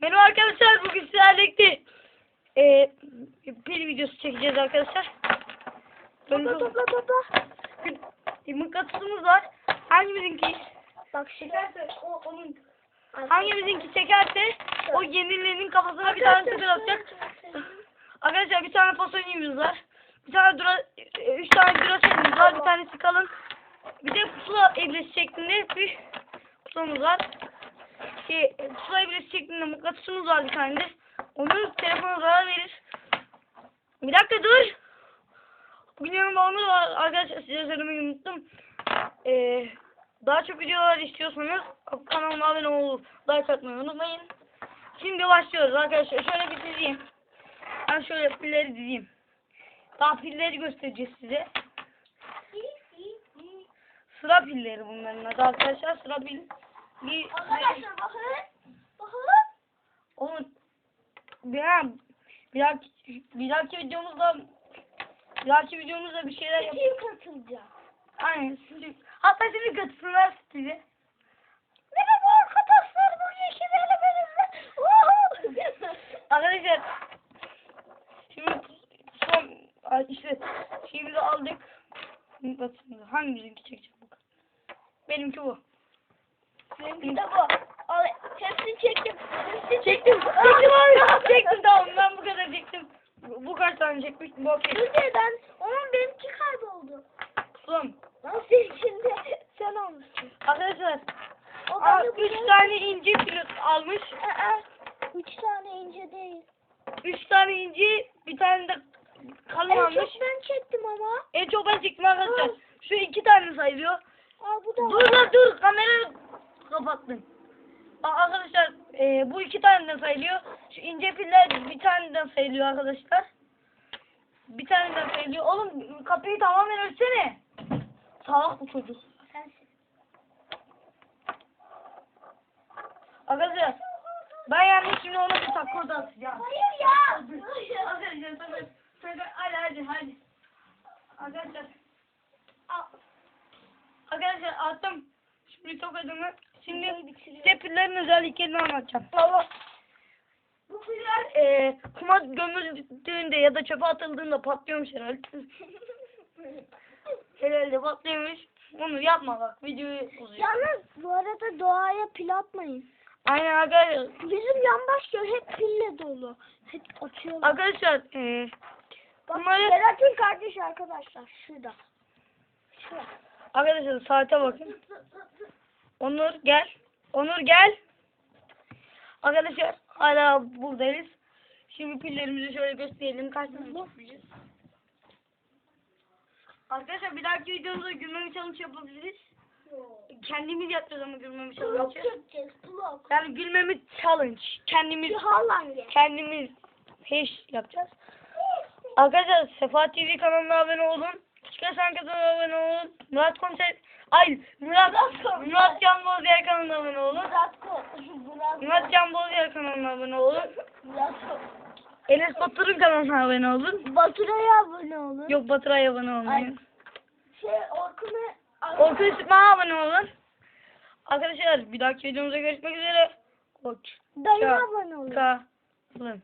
Merhaba arkadaşlar bugün sizlerle birlikte e, pil videosu çekeceğiz arkadaşlar. Topla topla topla. Bir mıknatısımız var. Hangimizinki Bak çekerse o onun hangimizinki çekerse o yenilenin kafasına bir tane sıfır atacak. Arkadaşlar bir tane fasonyumuz var. Bir tane dura, e, üç tane durasetimiz var. Bir tanesi kalın. Bir de pusula eblesi şeklinde bir pusulamız var. Şey, e, pusula eblesi şeklinde mıknatısımız var bir tane. Onun telefona zarar verir. Bir dakika dur. Bugün yanımda Onur var. Arkadaşlar size söylemeyi unuttum. Ee, daha çok videolar istiyorsanız kanalıma abone olup like atmayı unutmayın. Şimdi başlıyoruz arkadaşlar. Şöyle bir dizeyim. Ben şöyle pilleri dizeyim. Daha pilleri göstereceğiz size. Sıra pilleri bunların arkadaşlar. Sıra pil. Bir, Arkadaşlar bakın. Bakın. Oğlum bir, bir dahaki, bir dahaki videomuzda bir dahaki videomuzda bir şeyler yap. Kim katılacak? Aynen. Şimdi, hatta şimdi katılsınlar size. Merhaba arkadaşlar. Bugün kimlerle benimle? Arkadaşlar şimdi son işte şeyimizi aldık. Mıknatısımızı. Hangimizinki çekeceğim bakalım. Benimki bu. Benimki de bu. Al, hepsini çektim. Hepsini Çektim. Çektim abi. Çektim tamam ben bu kadar çektim. Bu, bu kaç tane çekmiştim bu okey. Önce ben, onun benimki kayboldu. Son. Nasıl içinde? Sen almışsın. Arkadaşlar O aa, bende üç bu- tane inci pilot almış. Aa, Üç tane ince değil. Üç tane inci bir tane de kalın En almış. çok ben çektim ama. En çok ben çektim arkadaşlar. Şu iki tane sayılıyor. Aa bu da Dur lan dur kamerayı kapattın. Aa, Arkadaşlar e, bu iki taneden sayılıyor. Şu ince piller bir taneden sayılıyor arkadaşlar. Bir taneden sayılıyor. Oğlum kapıyı tamamen örtsene. Salak bu çocuk. Sensin. Arkadaşlar ben yani şimdi ona bir da atacağım. Hayır ya. Arkadaşlar. Sakın hadi hadi hadi. Arkadaşlar. Al. Arkadaşlar attım. Şimdi tokadımı. Şimdi size pillerin özelliklerini anlatacağım. Baba. Bu piller e, kuma gömüldüğünde ya da çöpe atıldığında patlıyormuş herhalde. herhalde patlıyormuş. Onu yapma bak videoyu uzuyor. Yalnız bu arada doğaya pil atmayın. Aynen arkadaşlar. Bizim yan başlıyor hep pille dolu. Hep atıyorlar. Arkadaşlar e, Bak bunları Berat'ın kardeşi arkadaşlar şurada. Şurada. arkadaşlar saate bakın. Onur gel. Onur gel. Arkadaşlar hala buradayız. Şimdi pillerimizi şöyle gösterelim. Kaç tutmayacağız. Arkadaşlar bir dahaki videomuzda gülmemi challenge yapabiliriz. Kendimiz yapacağız ama gülmemi Blok challenge. çekeceğiz blok. Yani gülmemi challenge. Kendimiz kendimiz peş yapacağız. Arkadaşlar Sefa TV kanalına abone olun. Hasan kanalına abone olun. Murat Komiser Ay Murat Murat- Murat Can Bozyer kanalına abone olun. Bratko. Bratko. Murat Can Bozyer kanalına abone olun. Bratko. Enes Batur'un kanalına abone olun. Baturay'a abone olun. Yok Batur'a abone olmayın. Şey Orkun'a Orkun Sıkma'a abone olun. Arkadaşlar bir dahaki videomuzda görüşmek üzere. Koç. Çağ. abone olun. Kalın.